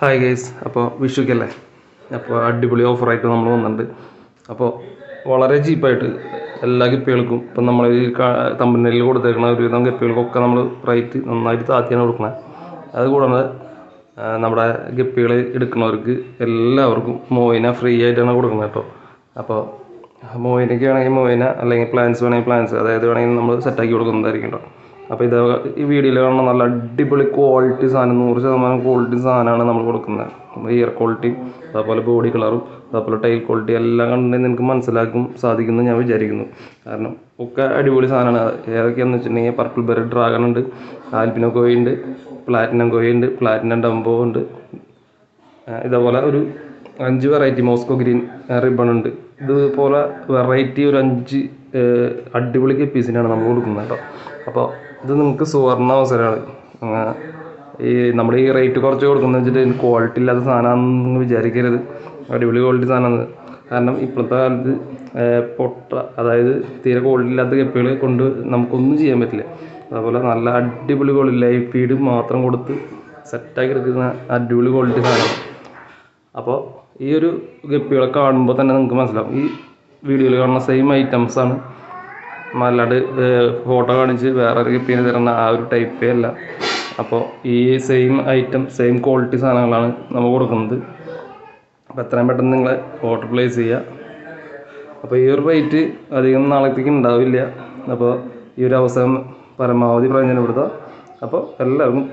Hi guys അപ്പോൾ വിഷുക്കല്ലേ? അപ്പോൾ അടിപൊളി ഓഫറായിട്ട് നമ്മൾ വന്നിട്ടുണ്ട്. അപ്പോൾ വളരെ ചീപ്പായിട്ട് എല്ലാ ഗപ്പികൾക്കും ഇപ്പം നമ്മൾ ഈ തമ്പനിൽ കൊടുത്തേക്കുന്ന ഒരുവിധം ഗപ്പികൾക്കൊക്കെ നമ്മൾ റേറ്റ് നന്നായിട്ട് താത്തിയാണ് കൊടുക്കുന്നത് അതുകൂടാതെ നമ്മുടെ ഗപ്പികൾ എടുക്കുന്നവർക്ക് എല്ലാവർക്കും മോയിന ഫ്രീ ആയിട്ടാണ് കൊടുക്കുന്നത് കേട്ടോ. അപ്പോൾ മോയിനയ്ക്ക് വേണമെങ്കിൽ മോയിന അല്ലെങ്കിൽ പ്ലാൻസ് വേണമെങ്കിൽ പ്ലാൻസ് അതായത് വേണമെങ്കിൽ നമ്മൾ സെറ്റാക്കി കൊടുക്കുന്നതായിരിക്കും കേട്ടോ. അപ്പോൾ ഇത് ഈ വീഡിയോയിൽ കാണുന്ന നല്ല അടിപൊളി ക്വാളിറ്റി സാധനം നൂറ് ശതമാനം ക്വാളിറ്റി സാധനമാണ് നമ്മൾ കൊടുക്കുന്നത്. ഇയർ ക്വാളിറ്റി അതേപോലെ ബോഡി കളറും അതേപോലെ ടൈൽ ക്വാളിറ്റി എല്ലാം കണ്ടിട്ട് നിങ്ങൾക്ക് മനസ്സിലാക്കും സാധിക്കുമെന്ന് ഞാൻ വിചാരിക്കുന്നു. കാരണം ഒക്കെ അടിപൊളി സാധനമാണ്. ഏതൊക്കെയാണെന്ന് വെച്ചിട്ടുണ്ടെങ്കിൽ പർപ്പിൾ ബെറി ഡ്രാഗൺ ഉണ്ട് ആൽപിനോ ഉണ്ട് പ്ലാറ്റിനം കോയി ഉണ്ട് പ്ലാറ്റിനം ഡംബോ ഉണ്ട്. ഇതേപോലെ ഒരു അഞ്ച് വെറൈറ്റി മോസ്കോ ഗ്രീൻ റിബൺ ഉണ്ട്. ഇതുപോലെ വെറൈറ്റി ഒരു അഞ്ച് അടിപൊളി കെപ്പീസിനാണ് നമ്മൾ കൊടുക്കുന്നത് കേട്ടോ. അപ്പോൾ ഇത് നിങ്ങൾക്ക് സുവർണ അവസരമാണ്. ഈ നമ്മൾ ഈ റേറ്റ് കുറച്ച് കൊടുക്കുന്നത് വെച്ചിട്ട് ക്വാളിറ്റി ഇല്ലാത്ത സാധനമാണെന്ന് വിചാരിക്കരുത്. അടിപൊളി ക്വാളിറ്റി സാധനമാണ്. കാരണം ഇപ്പോഴത്തെ കാലത്ത് പൊട്ട അതായത് തീരെ ക്വാളിറ്റി ഇല്ലാത്ത കെപ്പികൾ കൊണ്ട് നമുക്കൊന്നും ചെയ്യാൻ പറ്റില്ല. അതുപോലെ നല്ല അടിപൊളി ക്വാളിറ്റി ലൈഫ് ഫീഡ് മാത്രം കൊടുത്ത് സെറ്റാക്കി എടുക്കുന്ന അടിപൊളി ക്വാളിറ്റി സാധനം. അപ്പോൾ ഈ ഒരു ഗപ്പികളെ കാണുമ്പോൾ തന്നെ നിങ്ങൾക്ക് മനസ്സിലാവും. ഈ വീഡിയോയിൽ കാണുന്ന സെയിം ഐറ്റംസ് ആണ്. അല്ലാണ്ട് ഫോട്ടോ കാണിച്ച് വേറെ ഒരു ഗപ്പീനെ തരുന്ന ആ ഒരു ടൈപ്പേ അല്ല. അപ്പോൾ ഈ സെയിം ഐറ്റം സെയിം ക്വാളിറ്റി സാധനങ്ങളാണ് നമ്മൾ കൊടുക്കുന്നത്. അപ്പോൾ എത്രയും പെട്ടെന്ന് നിങ്ങൾ ഓർഡർ പ്ലേസ് ചെയ്യുക അപ്പോൾ ഈ ഒരു റേറ്റ് അധികം നാളത്തേക്ക് ഉണ്ടാവില്ല അപ്പോൾ ഈ ഒരു അവസരം പരമാവധി പ്രയോജനപ്പെടുത്തുക അപ്പോൾ എല്ലാവർക്കും